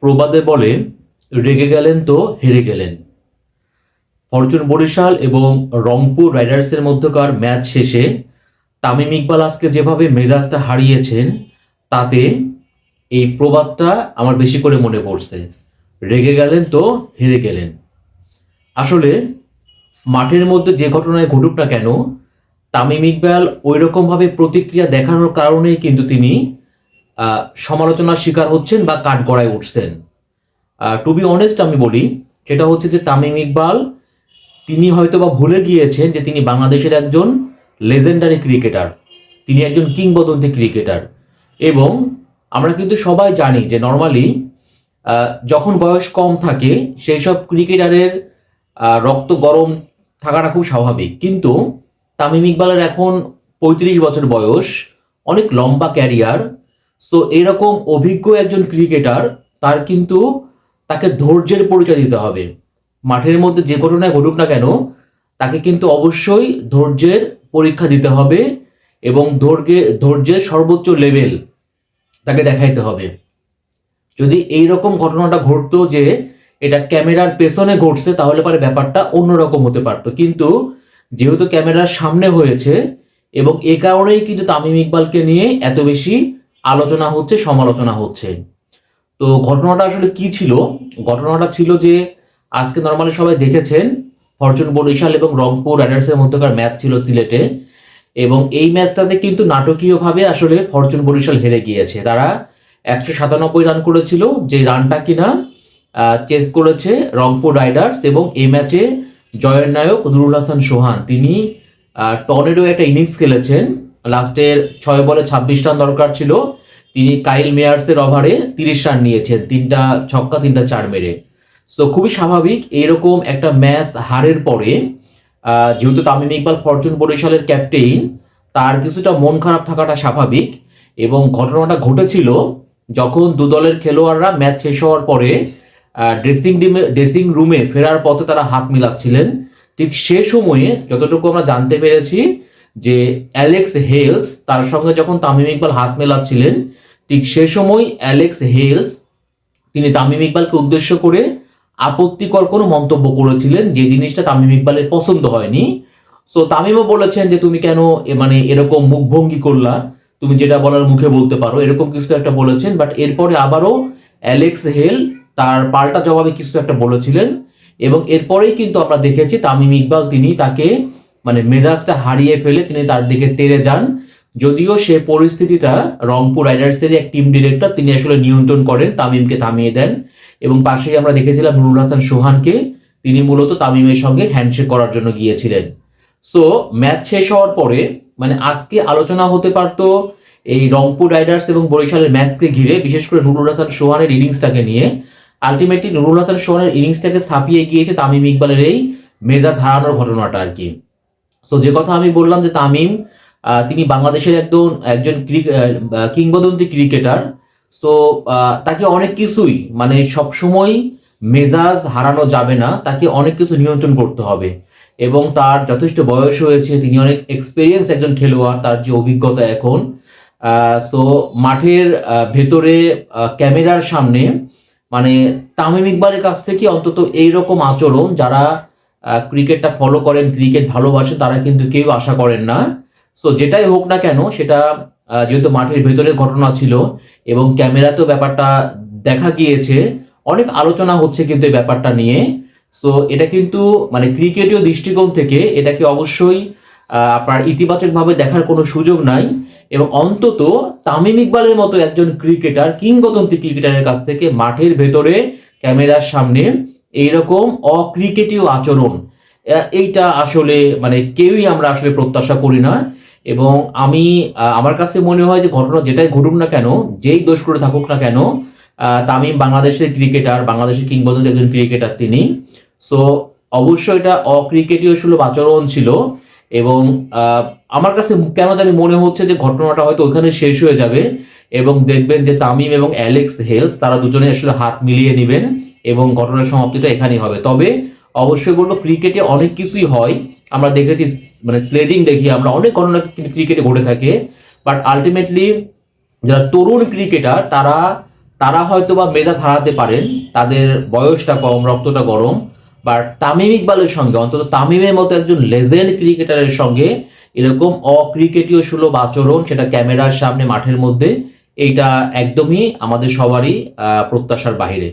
প্রবাদে বলে, রেগে গেলেন তো, হেরে গেলেন। ফরচুন বরিশাল এবং রংপুর রাইডার্সের মধ্যকার ম্যাচ শেষে তামিম ইকবাল আজকে যেভাবে মেজাজটা হারিয়েছেন, তাতে এই প্রবাদটা আমার বেশি করে মনে পড়ছে। রেগে গেলেন তো, হেরে গেলেন। আসলে মাঠের মধ্যে যে ঘটনায় ঘটুক না কেন, তামিম ইকবাল ওই রকমভাবে প্রতিক্রিয়া দেখানোর কারণেই কিন্তু তিনি সমালোচনার শিকার হচ্ছেন বা কাঠগড়ায় উঠছেন। টু বি অনেস্ট আমি বলি, সেটা হচ্ছে যে তামিম ইকবাল, তিনি হয়তো বা ভুলে গিয়েছেন যে তিনি বাংলাদেশের একজন লেজেন্ডারি ক্রিকেটার তিনি একজন কিংবদন্তি ক্রিকেটার এবং আমরা কিন্তু সবাই জানি যে নর্মালি যখন বয়স কম থাকে সেই সব ক্রিকেটারের রক্ত গরম থাকাটা খুব স্বাভাবিক। কিন্তু তামিম ইকবালের এখন পঁয়ত্রিশ বছর বয়স, অনেক লম্বা ক্যারিয়ার সো এরকম অভিজ্ঞ একজন ক্রিকেটার তার কিন্তু তাকে ধৈর্যের পরিচয় দিতে হবে। মাঠের মধ্যে যে ঘটনায় ঘটুক না কেন, তাকে কিন্তু অবশ্যই ধৈর্যের পরীক্ষা দিতে হবে এবং ধৈর্যে, ধৈর্যের সর্বোচ্চ লেভেল তাকে দেখাইতে হবে। যদি এই রকম ঘটনাটা ঘটতো যে এটা ক্যামেরার পেছনে ঘটছে, তাহলে পরে ব্যাপারটা অন্যরকম হতে পারতো। কিন্তু যেহেতু ক্যামেরার সামনে হয়েছে এবং এ কারণেই কিন্তু তামিম ইকবালকে নিয়ে এত বেশি আলোচনা হচ্ছে, সমালোচনা হচ্ছে। তো ঘটনাটা আসলে কি ছিল? ঘটনাটা ছিল যে, আজকে নর্মালি সবাই দেখেছেন, ফরচুন বরিশাল এবং রংপুর রাইডার্সের মধ্যকার ম্যাচ ছিল সিলেটে। এবং এই ম্যাচটাতে কিন্তু নাটকীয়ভাবে আসলে ফরচুন বরিশাল হেরে গিয়েছে। তারা একশো সাতানব্বই রান করেছিল, যে রানটা কিনা চেস করেছে রংপুর রাইডার্স এবং এই ম্যাচে জয়ের নায়ক নুরুল হাসান সোহান। তিনি টর্নেডো একটা ইনিংস খেলেছেন। লাস্টের ছয় বলে ছাব্বিশ রান দরকার ছিল। তিনি কাইল মেয়ার্সের ওভারে তিরিশ রান নিয়েছেন। তিনটা ছক্কা, তিনটা চার মেরে। সো খুবই স্বাভাবিক এইরকম একটা ম্যাচ হারের পরে যেহেতু তামিম ইকবাল ফরচুন বরিশালের ক্যাপ্টেইন, তার কিছুটা মন খারাপ থাকাটা স্বাভাবিক এবং ঘটনাটা ঘটেছিল যখন দু দলের খেলোয়াড়রা ম্যাচ শেষ হওয়ার পরে ড্রেসিং রুমে ড্রেসিং রুমে ফেরার পথে তারা হাত মিলাচ্ছিলেন। ঠিক সে সময়ে, যতটুকু আমরা জানতে পেরেছি যে অ্যালেক্স হেলস তার সঙ্গে যখন তামিম ইকবাল হাত মেলাচ্ছিলেন, ঠিক সে সময় অ্যালেক্স হেলস তিনি তামিম ইকবালকে উদ্দেশ্য করে আপত্তিকর কোনো মন্তব্য করেছিলেন যে জিনিসটা তামিম ইকবালের পছন্দ হয়নি। সো তামিমও বলেছেন যে তুমি কেন মানে এরকম মুখভঙ্গি করলা? তুমি যেটা বলার মুখে বলতে পারো, এরকম কিছু একটা বলেছেন বাট এরপরে আবারও অ্যালেক্স হেল তার পাল্টা জবাবে কিছু একটা বলেছিলেন এবং এরপরেই কিন্তু আমরা দেখেছি তামিম ইকবাল তিনি তাকে মানে মেজাজটা হারিয়ে ফেলে তিনি তার দিকে তেড়ে যান। যদিও সে পরিস্থিতিটা রংপুর রাইডার্সের এক টিম ডিরেক্টর তিনি আসলে নিয়ন্ত্রণ করেন, তামিমকে থামিয়ে দেন। এবং পাশেই আমরা দেখেছিলাম নুরুল হাসান সোহানকে, তিনি মূলত তামিমের সঙ্গে হ্যান্ডশেক করার জন্য গিয়েছিলেন। সো ম্যাচ শেষ হওয়ার পরে মানে আজকে আলোচনা হতে পারতো এই রংপুর রাইডার্স এবং বরিশালের ম্যাচকে ঘিরে, বিশেষ করে নুরুল হাসান সোহানের ইনিংসটাকে নিয়ে। আলটিমেটলি নুরুল হাসান সোহানের ইনিংসটাকে ছাপিয়ে গিয়েছে তামিম ইকবালের এই মেজাজ হারানোর ঘটনাটা আর কি। তো যে কথা আমি বললাম যে তামিম তিনি বাংলাদেশের একজন একজন কিংবদন্তি ক্রিকেটার। সো তাকে অনেক কিছুই মানে সবসময় মেজাজ হারানো যাবে না, তাকে অনেক কিছু নিয়ন্ত্রণ করতে হবে। এবং তার যথেষ্ট বয়স হয়েছে, তিনি অনেক এক্সপিরিয়েন্স একজন খেলোয়াড়, তার যে অভিজ্ঞতা এখন। সো মাঠের ভেতরে ক্যামেরার সামনে মানে তামিম ইকবালের কাছ থেকে অন্তত এইরকম আচরণ, যারা ক্রিকেটটা ফলো করেন ক্রিকেট ভালোবাসে, তারা কিন্তু কেউ আশা করেন না। সো যেটাই হোক না কেন, সেটা যেহেতু মাঠের ভেতরে ঘটনা ছিল এবং ক্যামেরাতেও ব্যাপারটা দেখা গিয়েছে, অনেক আলোচনা হচ্ছে কিন্তু এই ব্যাপারটা নিয়ে। সো এটা কিন্তু মানে ক্রিকেটীয় দৃষ্টিকোণ থেকে এটাকে অবশ্যই আপনার ইতিবাচকভাবে দেখার কোনো সুযোগ নাই এবং অন্তত তামিম ইকবালের মতো একজন ক্রিকেটার কিংবদন্তি ক্রিকেটারের কাছ থেকে মাঠের ভেতরে ক্যামেরার সামনে এইরকম অক্রিকেটীয় আচরণ এইটা আসলে মানে কেউই আমরা আসলে প্রত্যাশা করি না। এবং আমি আমার কাছে মনে হয় যে ঘটনা যেটাই ঘটুক না কেন, যেই দোষ করে থাকুক না কেন তামিম বাংলাদেশের ক্রিকেটার, বাংলাদেশের কিংবদন্তি একজন ক্রিকেটার তিনি। সো অবশ্যই এটা অক্রিকেটীয় সুলভ আচরণ ছিল এবং আমার কাছে কেন জানি মনে হচ্ছে যে ঘটনাটা হয়তো ওখানে শেষ হয়ে যাবে এবং দেখবেন যে তামিম এবং অ্যালেক্স হেলস, তারা দুজনে আসলে হাত মিলিয়ে নেবেন। এবং ঘটনার সমাপ্তিটা এখানেই হবে। তবে অবশ্যই বলব, ক্রিকেটে অনেক কিছুই হয়। আমরা দেখেছি মানে স্লেজিং দেখি আমরা, অনেক ঘটনা ক্রিকেটে ঘটে থাকে। বাট আলটিমেটলি যারা তরুণ ক্রিকেটার, তারা তারা হয়তো বা মেজাজ হারাতে পারেন, তাদের বয়সটা কম, রক্তটা গরম। বাট তামিম ইকবালের সঙ্গে, অন্তত তামিমের মতো একজন লেজেন্ড ক্রিকেটারের সঙ্গে এরকম অক্রিকেটীয় সুলভ আচরণ, সেটা ক্যামেরার সামনে, মাঠের মধ্যে, এইটা একদমই আমাদের সবারই প্রত্যাশার বাইরে